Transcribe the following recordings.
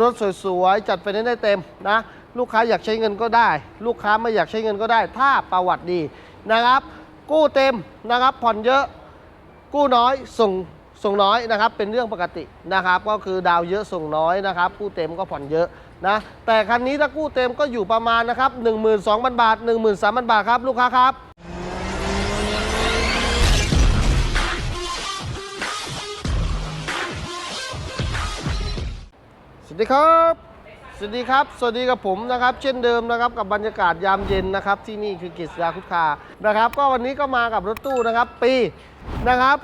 รถสวยๆจัดไฟแนนซ์ได้เต็มนะ ลูกค้าอยากใช้เงินก็ได้ ลูกค้าไม่อยากใช้เงินก็ได้ ถ้าประวัติดีนะครับ กู้เต็มนะครับ ผ่อนเยอะ กู้น้อยส่งส่งน้อยนะครับ เป็นเรื่องปกตินะครับ ก็คือดาวเยอะส่งน้อยนะครับ กู้เต็มก็ผ่อนเยอะนะ แต่คันนี้ถ้ากู้เต็มก็อยู่ประมาณนะครับ 12,000 บาท 13,000 บาทครับลูกค้าครับ ดีครับ สวัสดีครับ สวัสดีกับผมนะครับ เช่นเดิมนะครับกับบรรยากาศยามเย็นนะครับ ที่นี่คือกิจยาคุดคานะครับ ก็วันนี้ก็มากับรถตู้นะครับ ปีนะครับ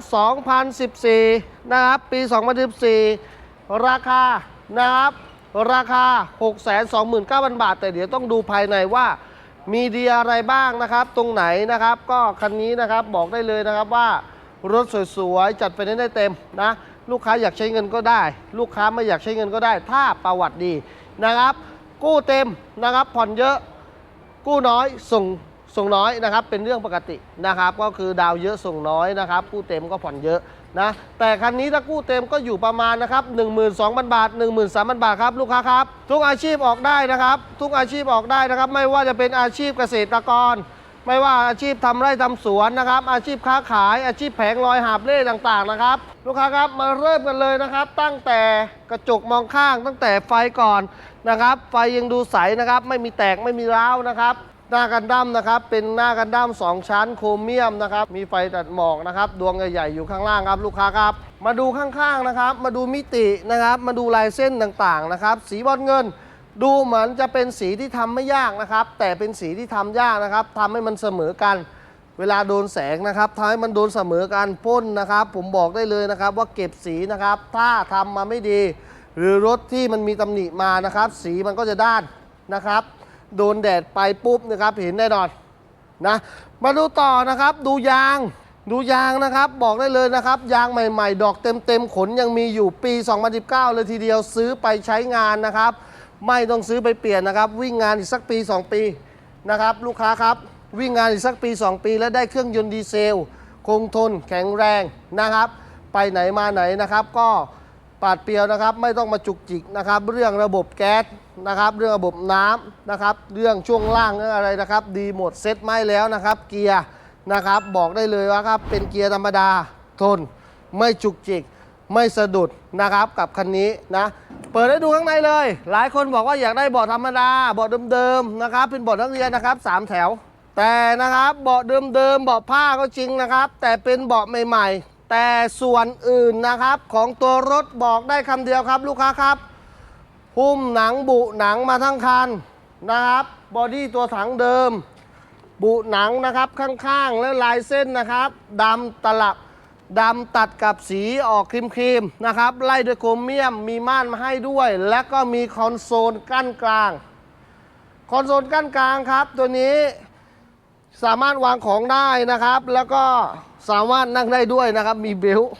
2014 นะครับ ปี 2014 ราคานะครับ ราคา 629,000 บาท แต่เดี๋ยวต้องดูภายในว่ามีดีอะไรบ้างนะครับ ตรงไหนนะครับ ก็คันนี้นะครับบอกได้เลยนะครับว่ารถสวยๆจัดไฟแนนซ์ได้เต็มนะ ลูกค้าอยากใช้เงินก็ได้ ลูกค้าไม่อยากใช้เงินก็ได้ ถ้าประวัติดีนะครับ กู้เต็มนะครับผ่อนเยอะกู้น้อยส่งส่งน้อยนะครับเป็นเรื่องปกตินะครับ ก็คือดาวเยอะส่งน้อยนะครับกู้เต็มก็ผ่อนเยอะนะแต่คันนี้ถ้ากู้เต็มก็อยู่ประมาณนะครับ12,000 บาท 13,000 บาทครับลูกค้าครับ ทุกอาชีพออกได้นะครับ ทุกอาชีพออกได้นะครับ ไม่ว่าจะเป็นอาชีพเกษตรกร ไม่ว่าอาชีพทำไร่ทำสวนนะครับ อาชีพค้าขาย อาชีพแผงลอยหาบเล่ต่างๆนะครับ ลูกค้าครับมาเริ่มกันเลยนะครับ ตั้งแต่กระจกมองข้างตั้งแต่ไฟก่อนนะครับ ไฟยังดูใสนะครับ ไม่มีแตกไม่มีร้าวนะครับหน้ากันดั้มนะครับ เป็นหน้ากันดั้ม2 ชั้นโครเมียมนะครับ มีไฟตัดหมอกนะครับ ดวงใหญ่ๆอยู่ข้างล่างครับลูกค้าครับ มาดูข้างๆนะครับ มาดูมิตินะครับ มาดูลายเส้นต่างๆนะครับ สีบอลเงิน ดูเหมือนจะเป็นสีที่ทำไม่ยากนะครับ แต่เป็นสีที่ทำยากนะครับทำให้มันเสมอกัน เวลาโดนแสงนะครับทำให้มันโดนเสมอกันพ่นนะครับ ผมบอกได้เลยนะครับว่าเก็บสีนะครับ ถ้าทำมาไม่ดี หรือรถที่มันมีตำหนิมานะครับ สีมันก็จะด้านนะครับ โดนแดดไปปุ๊บนะครับเห็นแน่นอน นะมาดูต่อนะครับดูยาง ดูยางนะครับบอกได้เลยนะครับ ยางใหม่ ๆ ดอกเต็มๆ ขนยังมีอยู่ปี 2019 เลยทีเดียวซื้อไปใช้งานนะครับ ไม่ต้องซื้อไปเปลี่ยนนะครับ วิ่งงานอีกสักปี 2 ปีนะครับ ลูกค้าครับ วิ่งงานอีกสักปี 2 ปี แล้วได้เครื่องยนต์ดีเซล คงทนแข็งแรงนะครับ ไปไหนมาไหนนะครับ ก็ปาดเปรียวนะครับ ไม่ต้องมาจุกจิกนะครับ เรื่องระบบแก๊สนะครับ เรื่องระบบน้ำนะครับ เรื่องช่วงล่างเรื่องอะไรนะครับ ดีหมดเซ็ตไม่แล้วนะครับ เกียร์นะครับ บอกได้เลยว่าครับเป็นเกียร์ธรรมดาทน ไม่จุกจิก ไม่สะดุดนะครับกับคันนี้นะ เปิดให้ดูข้างในเลย หลายคนบอกว่าอยากได้เบาะธรรมดาเบาะเดิมๆนะครับ เป็นเบาะนักเรียนนะครับสามแถว แต่นะครับเบาะเดิมๆเบาะผ้าก็จริงนะครับ แต่เป็นเบาะใหม่ๆ แต่ส่วนอื่นนะครับของตัวรถบอกได้คำเดียวครับ ลูกค้าครับ หุ้มหนังบุหนังมาทั้งคันนะครับบอดี้ตัวถังเดิม บุหนังนะครับข้างๆ แล้วลายเส้นนะครับดำตลับ ดำตัดกับสีออกครีมๆนะครับ ไล่ด้วยโครเมียมมีม่านมาให้ด้วย และก็มีคอนโซลกั้นกลาง คอนโซลกั้นกลางครับ ตัวนี้สามารถวางของได้นะครับ แล้วก็สามารถนั่งได้ด้วยนะครับ มีเบล์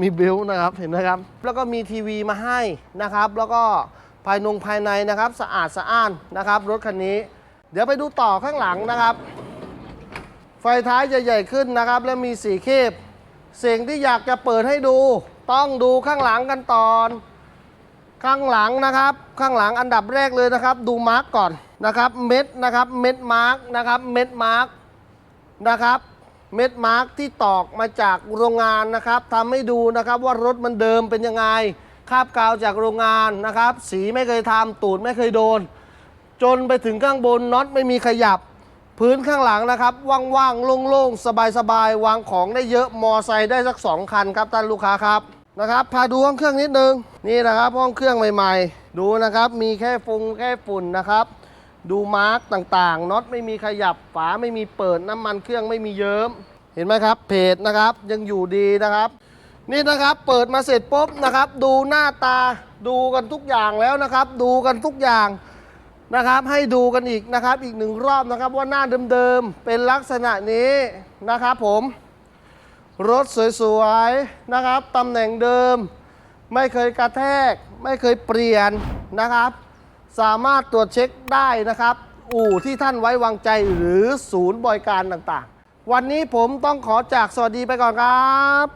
มีเบล์นะครับเห็นไหมครับ แล้วก็มีทีวีมาให้นะครับ แล้วก็ภายนงภายในนะครับ สะอาดสะอ้านนะครับ รถคันนี้ เดี๋ยวไปดูต่อข้างหลังนะครับ ไฟท้ายจะใหญ่ขึ้นนะครับ และมีสีเคบ สิ่งที่อยากจะเปิดให้ดู ต้องดูข้างหลังกันตอน ข้างหลังนะครับ ข้างหลังอันดับแรกเลยนะครับ ดูมาร์กก่อนนะครับ เม็ดนะครับเม็ดมาร์กนะครับเม็ดมาร์กนะครับเม็ดมาร์กที่ตอกมาจากโรงงานนะครับทำให้ดูนะครับว่ารถมันเดิมเป็นยังไงคาบกาวจากโรงงานนะครับ สีไม่เคยทำตูดไม่เคยโดน จนไปถึงข้างบนน็อตไม่มีขยับ พื้นข้างหลังนะครับ ว่างๆ โล่งๆ สบายๆ วางของได้เยอะ มอไซค์ได้สัก 2 คันครับท่านลูกค้าครับนะครับ พาดูห้องเครื่องนิดนึง นี่นะครับห้องเครื่องใหม่ๆ ดูนะครับ มีแค่ฟงแค่ฝุ่นนะครับ ดูมาร์กต่างๆ น็อตไม่มีขยับ ฝาไม่มีเปิด น้ำมันเครื่องไม่มีเยิ้ม เห็นไหมครับ เพจนะครับ ยังอยู่ดีนะครับ นี่นะครับ เปิดมาเสร็จปุ๊บนะครับ ดูหน้าตา ดูกันทุกอย่างแล้วนะครับ ดูกันทุกอย่าง นะครับให้ดูกันอีกนะครับอีกหนึ่งรอบนะครับว่าหน้าเดิมๆเป็นลักษณะนี้นะครับผม รถสวยๆนะครับตำแหน่งเดิม ไม่เคยกระแทก ไม่เคยเปลี่ยนนะครับ สามารถตรวจเช็คได้นะครับ อู่ที่ท่านไว้วางใจหรือศูนย์บริการต่างๆ วันนี้ผมต้องขอจากสวัสดีไปก่อนครับ